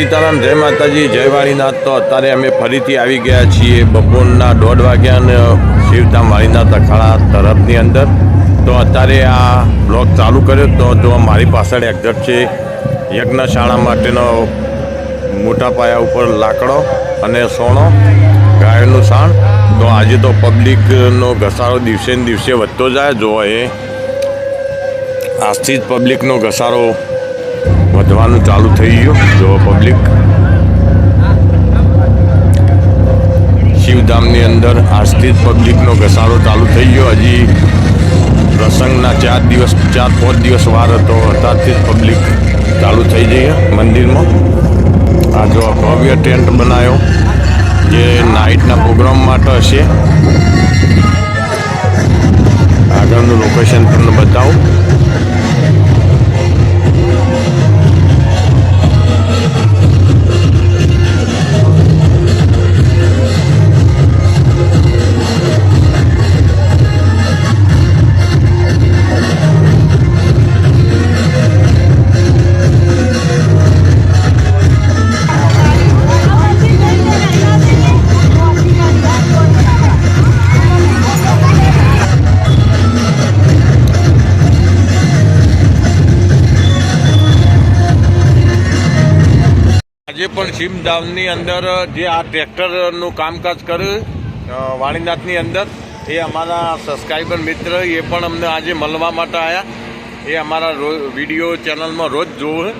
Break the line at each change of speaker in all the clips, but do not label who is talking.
સીતારામ, જય માતાજી, જય વાળીનાથ. તો અત્યારે અમે ફરીથી આવી ગયા છીએ બપોરના દોઢ વાગ્યા અને શિવધામ વાળીનાથ અખાડા તરફની અંદર. તો અત્યારે આ બ્લોગ ચાલુ કર્યો તો જો મારી પાછળ એક્ઝેક્ટ છે, યજ્ઞશાળા માટેનો મોટા પાયા ઉપર લાકડો અને સોનો ગાયનું સાણ. તો આજે તો પબ્લિકનો ઘસારો દિવસે ને દિવસે વધતો જાય. જો એ આજથી જ પબ્લિકનો ઘસારો વધવાનું ચાલુ થઈ ગયું. જો પબ્લિક શિવધામની અંદર આજથી પબ્લિકનો ઘસારો ચાલુ થઈ ગયો. હજી પ્રસંગના ચાર દિવસ, ચાર, પાંચ દિવસ વાર હતો. અત્યારથી જ પબ્લિક ચાલુ થઈ જઈએ મંદિરમાં. આ જો ભવ્ય ટેન્ટ બનાવ્યો, જે નાઇટના પ્રોગ્રામ માટે હશે. આગળનું લોકેશન તમને બતાવું. પણ અંદર જે આ ટ્રેક્ટરનું કામકાજ કર્યું વાણીનાથની અંદર, એ અમારા સબસ્ક્રાઈબર મિત્ર, એ પણ અમને આજે મળવા માટે આવ્યા એ અમારા વીડિયો ચેનલમાં રોજ જોવે.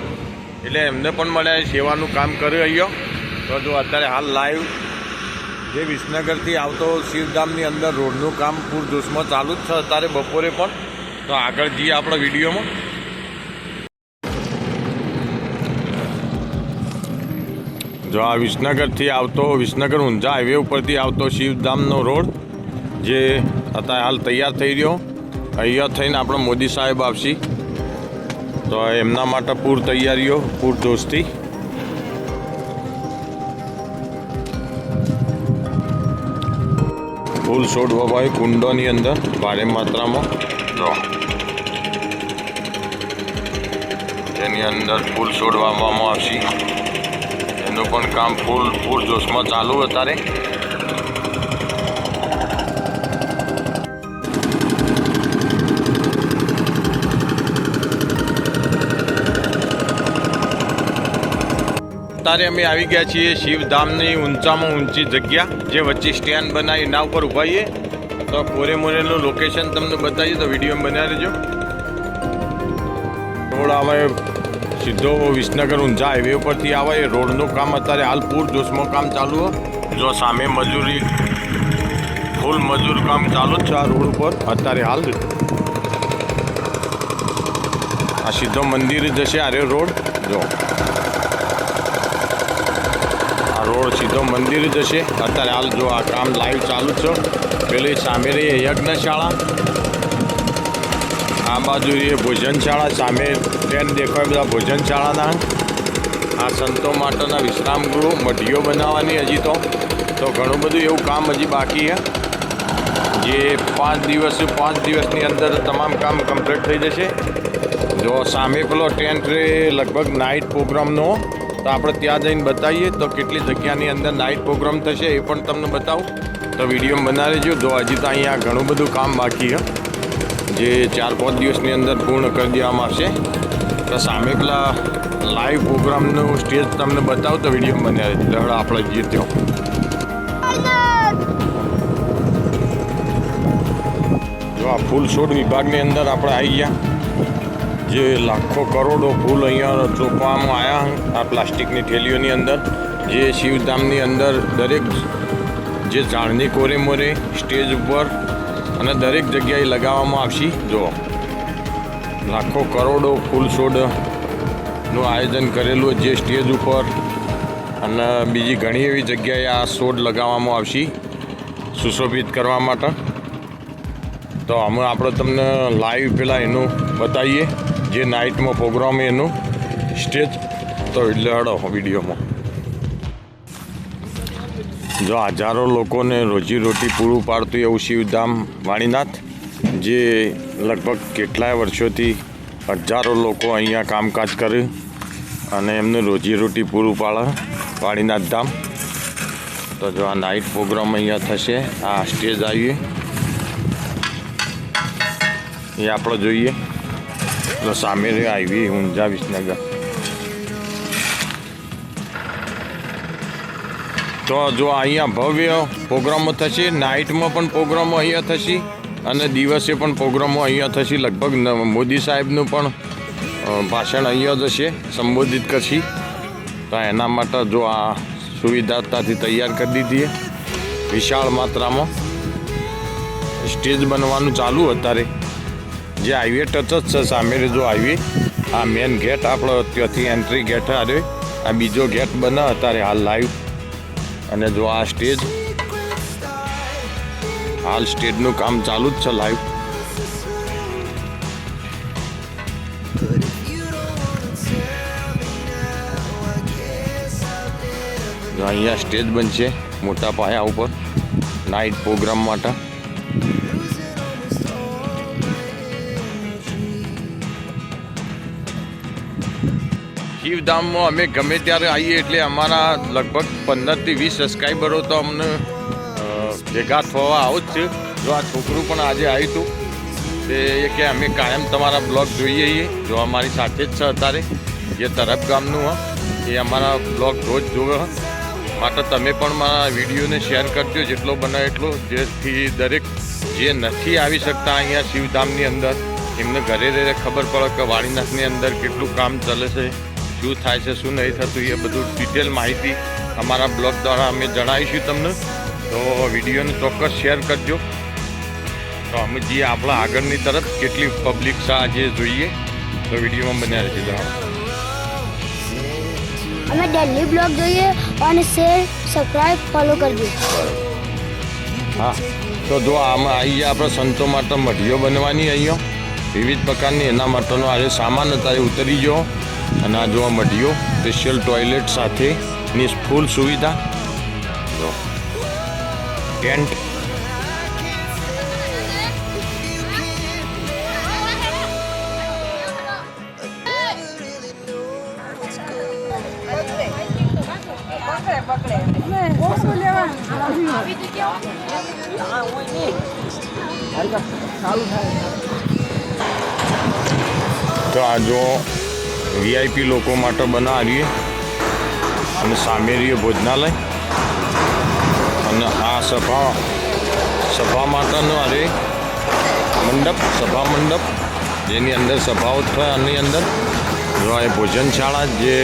એટલે એમને પણ મળ્યા સેવાનું કામ કર્યું અહીંયા. તો જો અત્યારે હાલ લાઈવ જે વિસનગરથી આવતો શિવધામની અંદર રોડનું કામ પૂરજોશમાં ચાલુ જ છે અત્યારે બપોરે પણ. તો આગળ જઈએ આપણા વિડીયોમાં. જો આ વિસનગરથી આવતો, વિસનગર ઊંઝા હાઈવે ઉપરથી આવતો શિવધામનો રોડ, જે અત્યારે હાલ તૈયાર થઈ રહ્યો. અહીંયા થઈને આપણે મોદી સાહેબ આવશી. તો એમના માટે પૂર તૈયારીઓ, પૂર દોસ્તી ફૂલ છોડ ભાઈ કુંડોની અંદર, ભારે માત્રામાં. જો. તેની અંદર ફૂલ છોડ વાવવામાં આવશે. એનું પણ કામ ફૂલ ફૂલ જોશમાં ચાલુ અત્યારે. અત્યારે અમે આવી ગયા છીએ શિવધામની ઊંચામાં ઊંચી જગ્યા, જે વચ્ચે સ્ટેન્ડ બનાવી એના ઉપર ઉભાઈએ તો કોરે મોરેનું લોકેશન તમને બતાવીએ તો વીડિયો બનાવી લેજો. થોડા આવે સીધો વિસનગર ઊંઝા હાઈવે ઉપરથી આવે એ રોડનું કામ અત્યારે હાલ પૂર જોશમાં કામ ચાલુ જો સામે મજૂરી, ફૂલ મજૂર કામ ચાલુ જ છે આ રોડ ઉપર. અત્યારે હાલ આ સીધો મંદિર જશે આરે રોડ. જો. આ રોડ સીધો મંદિર જશે. અત્યારે હાલ જો આ કામ લાઈવ ચાલુ છે. પેલી સામે રહી યજ્ઞશાળા. આ બાજુ એ ભોજનશાળા. સામે ટ્રેન દેખાય બધા ભોજનશાળાના. આ સંતો માટેના વિશ્રામ ગૃહ, મઢીઓ બનાવવાની હજી તો. તો ઘણું બધું એવું કામ હજી બાકી છે. જે પાંચ દિવસ, પાંચ દિવસની અંદર તમામ કામ કમ્પ્લીટ થઈ જશે. જો સામે પેલો ટેન્ટ રે લગભગ નાઇટ પ્રોગ્રામનો તો આપણે ત્યાં જઈને બતાવીએ તો કેટલી જગ્યાની અંદર નાઇટ પ્રોગ્રામ થશે એ પણ તમને બતાવું. તો વીડિયો બનાવી લેજો જો હજી તો અહીંયા ઘણું બધું કામ બાકી છે. જે ચાર પાંચ દિવસની અંદર પૂર્ણ કરી દેવામાં આવશે. તો સામે પેલા લાઈવ પ્રોગ્રામનું સ્ટેજ તમને બતાવતો વીડિયો બનાવી દળ આપણે જઈએ ત્યાં જો આ ફૂલ છોડ વિભાગની અંદર આપણે આવી ગયા. જે લાખો કરોડો ફૂલ અહીંયા ચોપવામાં આવ્યા આ પ્લાસ્ટિકની થેલીઓની અંદર. જે શિવધામની અંદર દરેક જે ઝાડની કોરે મોરે સ્ટેજ ઉપર અને દરેક જગ્યાએ લગાવવામાં આવશે. જો લાખો કરોડો ફૂલ છોડનું આયોજન કરેલું જે સ્ટેજ ઉપર. અને બીજી ઘણી એવી જગ્યાએ આ છોડ લગાવવામાં આવશે સુશોભિત કરવા માટે. તો અમે આપણે તમને લાઈવ પેલા એનું બતાવીએ, જે નાઇટમાં પ્રોગ્રામ એનું સ્ટેજ. તો એટલે હડો વિડીયોમાં. જો હજારો લોકોને રોજીરોટી પૂરું પાડતું એવું શિવધામ વાણીનાથ. જે લગભગ કેટલાય વર્ષોથી હજારો લોકો અહીંયા કામકાજ કરે અને એમને રોજીરોટી પૂરું પાડે વાણીનાથ ધામ. તો જો આ નાઇટ પ્રોગ્રામ અહીંયા થશે, આ સ્ટેજ આવીએ. એ આપણે જોઈએ. તો સામે આવી ઊંઝા વિસનગર. તો જો અહીંયા ભવ્ય પ્રોગ્રામો થશે નાઇટમાં પણ પ્રોગ્રામો અહીંયા થશે. અને દિવસે પણ પ્રોગ્રામો અહીંયા થશે. લગભગ મોદી સાહેબનું પણ ભાષણ અહીંયા જ હશે, સંબોધિત કરશે. તો એના માટે જો આ સુવિધાતાથી તૈયાર કરી દીધી વિશાળ માત્રામાં. સ્ટેજ બનવાનું ચાલુ અત્યારે. જે હાઈવે ટચ જ છે સામે જો હાઈવે. આ મેન ગેટ આપણો ત્યાંથી એન્ટ્રી ગેટ આવે આ બીજો ગેટ બને અત્યારે હાલ લાઈવ અને જો આ સ્ટેજ હાલ સ્ટેજનું કામ ચાલુ જ છે લાઈવ અહીંયા સ્ટેજ બનશે મોટા પાયા ઉપર નાઇટ પ્રોગ્રામ માટે. શિવધામમાં અમે ગમે ત્યારે આવીએ એટલે અમારા લગભગ પંદરથી વીસ સબસ્ક્રાઈબરો તો અમને ભેગા થવા આવો જ છે. જો આ છોકરું પણ આજે આવ્યું હતું તે એ કે અમે કાયમ તમારા બ્લોગ જોઈએ છીએ. જો અમારી સાથે જ છે અત્યારે જે તરફ ગામનું હ. એ અમારા બ્લોગ રોજ જોવે માટે તમે પણ મારા વિડીયોને શેર કરજો, જેટલો બને એટલો જેથી દરેક જે નથી આવી શકતા અહીંયા શિવધામની અંદર, એમને ઘરે ઘરે ખબર પડે કે વાણીનાથની અંદર કેટલું કામ ચાલે છે, શું થાય છે, શું નહીં થતું, એ બધું ડિટેલ માહિતી અમારા બ્લોગ દ્વારા અમે જણાવીશું તમને. તો વિડીયોને ચોક્કસ શેર કરજો. તો અમે જઈએ આપણા આગળની તરફ કેટલી પબ્લિક આજે જોઈએ. તો વિડીયોમાં બન્યા રહેશે જણાવો
અમે ડેલી બ્લોગ જોઈએ અને શેર સબસ્ક્રાઇબ ફોલો કરજો.
હા. તો જો આમાં આવી આપણે સંતો માટે મઢીઓ બનવાની અહીંયા. વિવિધ પ્રકારની એના માટેનો આજે સામાન અત્યારે ઉતરી ગયો. અને આ જોવા મઢીઓ સ્પેશિયલ ટોયલેટ સાથેની ફૂલ સુવિધા. ટેન્ટ તો આ જો વીઆઈપી લોકો માટે બનાવીએ અને સામે રહીએ ભોજનાલય. અને આ સભા. સભા માટેનો અરે મંડપ, સભા મંડપ, જેની અંદર સભાઓ થાય, આની અંદર જો આ એ ભોજનશાળા જે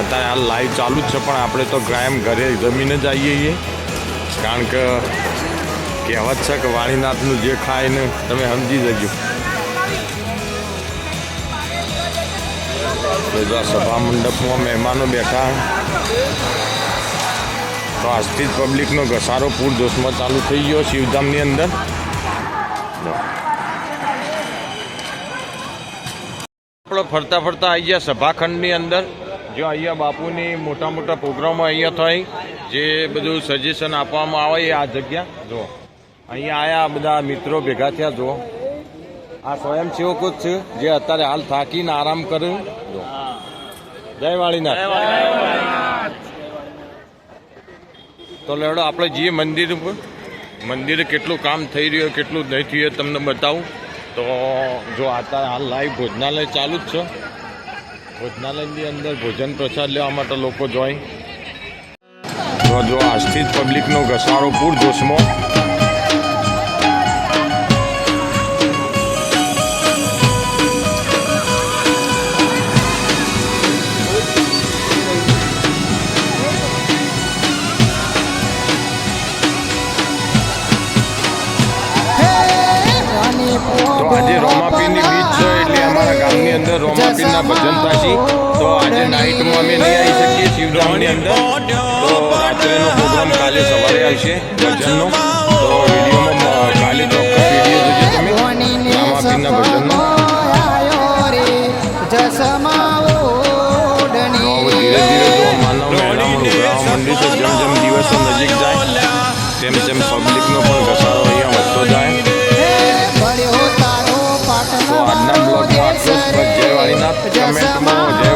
અત્યારે હાલ લાઈવ ચાલુ જ છે, પણ આપણે તો કાયમ ઘરે જમીને જ આવીએ છીએ. કારણ કે કહેવત છે કે વાણીનાથનું જે ખાય ને તમે સમજી જજો. આ સભા મંડપમાં મહેમાનો બેઠા. તો આજથી જ પબ્લિકનો ઘસારો પૂરજોશમાં ચાલુ થઈ ગયો શિવધામની અંદર. આપણે ફરતા ફરતા ગયા સભાખંડની અંદર જો અહીંયા બાપુની મોટા મોટા પ્રોગ્રામો અહીંયા થાય જે બધું સજેશન આપવામાં આવે એ આ જગ્યા. જો અહીંયા આયા બધા મિત્રો ભેગા થયા જો આ સ્વયંસેવકો જ છે, જે અત્યારે હાલ થાકીને આરામ કરે. જય વાળીનાથ. તો લેડો આપણે જઈએ મંદિર ઉપર. મંદિરે કેટલું કામ થઈ રહ્યું, કેટલું નહીં થયું તમને બતાવું. તો જો અત્યારે હાલ લાઈવ ભોજનાલય ચાલુ જ છે. ભોજનાલયની અંદર ભોજન પ્રસાદ લેવા માટે લોકો જોઈ જો આજથી જ પબ્લિકનો ઘસારો પૂરજોશમાં ની અંદર રોમાપીરના ભજન થશે તો આજે નાઇટમાં અમે નહીં આવી શકીએ શિવ શિવધામની અંદર. તો રાત્રેનો પ્રોગ્રામ કાલે સવારે આવશે ભજનનો. તો કાલે ચોક્કસ વીડિયો જોજો તમે. ધીરે ધીરે માનવ મેળામાં ઉભરાવા માંડી તો જેમ જેમ દિવસો નજીક જાય તેમ તેમ પબ્લિકનો પણ ઘસારો બસ જય વાળીનાથ કમેન્ટમાં જય